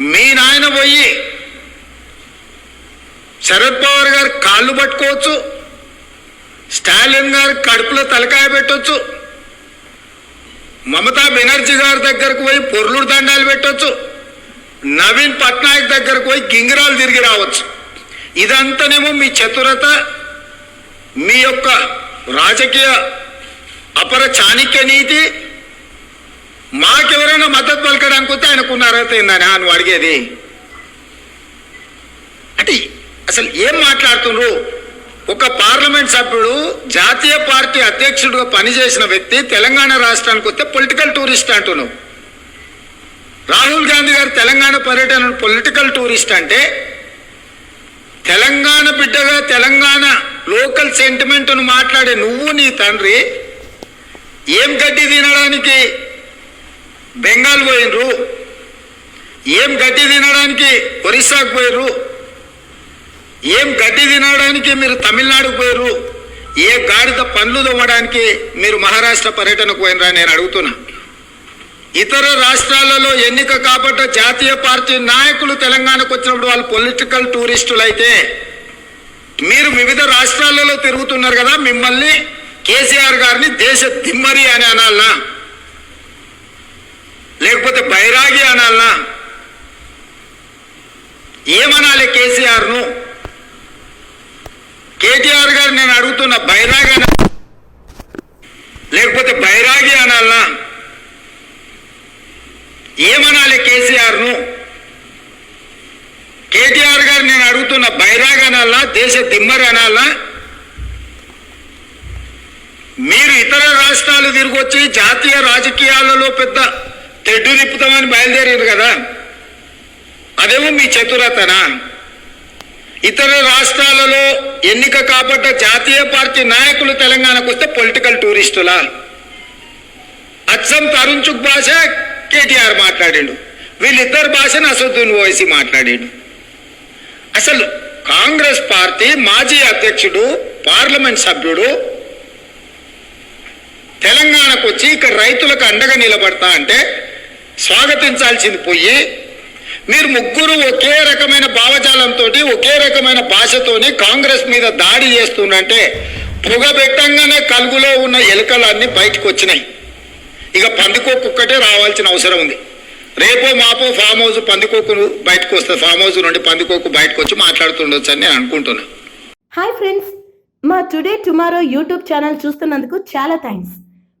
మీ నాయన పోయి శరద్ పవార్ గారు కాళ్ళు పట్టుకోవచ్చు స్టాలిన్ గారు కడుపులో తలకాయ పెట్టొచ్చు మమతా బెనర్జీ గారి దగ్గరకు పోయి పొర్లుడు దండాలు పెట్టొచ్చు నవీన్ పట్నాయక్ దగ్గరకు పోయి గింగిరాలు తిరిగి రావచ్చు. ఇదంతానేమో మీ చతురత మీ యొక్క రాజకీయ అపర చాణిక్య నీతి మాకెవరైనా మద్దతు పలకడానికి వస్తే ఆయనకున్న అర్హత ఏందని అని అడిగేది. అంటే అసలు ఏం మాట్లాడుతున్నారు ఒక పార్లమెంట్ సభ్యుడు జాతీయ పార్టీ అధ్యక్షుడిగా పనిచేసిన వ్యక్తి తెలంగాణ రాష్ట్రానికి వస్తే పొలిటికల్ టూరిస్ట్ అంటున్నావు రాహుల్ గాంధీ గారు తెలంగాణ పర్యటన పొలిటికల్ టూరిస్ట్ అంటే తెలంగాణ బిడ్డగా తెలంగాణ లోకల్ సెంటిమెంట్ను మాట్లాడే నువ్వు నీ తండ్రి ఏం గడ్డి తినడానికి బెంగాల్ పోయినరు ఏం గడ్డి తినడానికి ఒరిస్సాకు పోయారు ఏం గడ్డి తినడానికి మీరు తమిళనాడుకు పోయారు ఏ గాడిద పండ్లు తవ్వడానికి మీరు మహారాష్ట్ర పర్యటనకు పోయినరా నేను అడుగుతున్నా. ఇతర రాష్ట్రాలలో ఎన్నిక కాబట్టి జాతీయ పార్టీ నాయకులు తెలంగాణకు వచ్చినప్పుడు వాళ్ళు పొలిటికల్ టూరిస్టులు అయితే మీరు వివిధ రాష్ట్రాలలో తిరుగుతున్నారు కదా మిమ్మల్ని కేసీఆర్ గారిని దేశ దిమ్మరి అని అనాలనా? లేకపోతే బైరాగి అనాలనా? ఏమనాలి కేసీఆర్ను? కేటీఆర్ గారు నేను అడుగుతున్న బైరాగి అన లేకపోతే బైరాగి అనాలనా? ఏమనాలి కేసీఆర్ను? కేటీఆర్ గారు నేను అడుగుతున్న బైరాగ్ అనాలా దేశ దిమ్మర్ అనాలా మీరు ఇతర రాష్ట్రాలు తిరిగొచ్చి జాతీయ రాజకీయాలలో పెద్ద తెడ్డు తిప్పుతామని బయలుదేరారు కదా? అదేమో మీ చతురతనా? ఇతర రాష్ట్రాలలో ఎన్నిక కాబట్ట జాతీయ పార్టీ నాయకులు తెలంగాణకు వస్తే పొలిటికల్ టూరిస్టులా అచ్చం తరుణ్ చుక్ భాష కేటీఆర్ మాట్లాడాడు. వీళ్ళిద్దరు భాషను అసదుద్దీన్ ఓవైసీ మాట్లాడాడు. అసలు కాంగ్రెస్ పార్టీ మాజీ అధ్యక్షుడు పార్లమెంట్ సభ్యుడు తెలంగాణకు వచ్చి ఇక్కడ రైతులకు అండగా నిలబడతా అంటే స్వాగతించాల్సింది పోయి మీరు ముగ్గురు ఒకే రకమైన భావజాలంతో ఒకే రకమైన భాషతోని కాంగ్రెస్ మీద దాడి చేస్తుండంటే పొగ పెట్టంగానే కలుగులో ఉన్న ఎలుకలన్నీ బయటకు వచ్చినాయి ఇక పందికొక్కు ఒక్కటే రావాల్సిన అవసరం ఉంది. రేపో మాపో ఫామ్ హౌస్ పందికొక్కు బయటకు వస్తుంది ఫామ్ హౌస్ నుండి పందికొక్కు బయటకు వచ్చి మాట్లాడుతుండొచ్చు అని నేను అనుకుంటున్నా. హాయ్ ఫ్రెండ్స్ మా టుడే టుమారో యూట్యూబ్ ఛానల్ చూస్తున్నందుకు చాలా థ్యాంక్స్.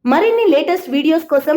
మరిన్ని లేటెస్ట్ వీడియోస్ కోసం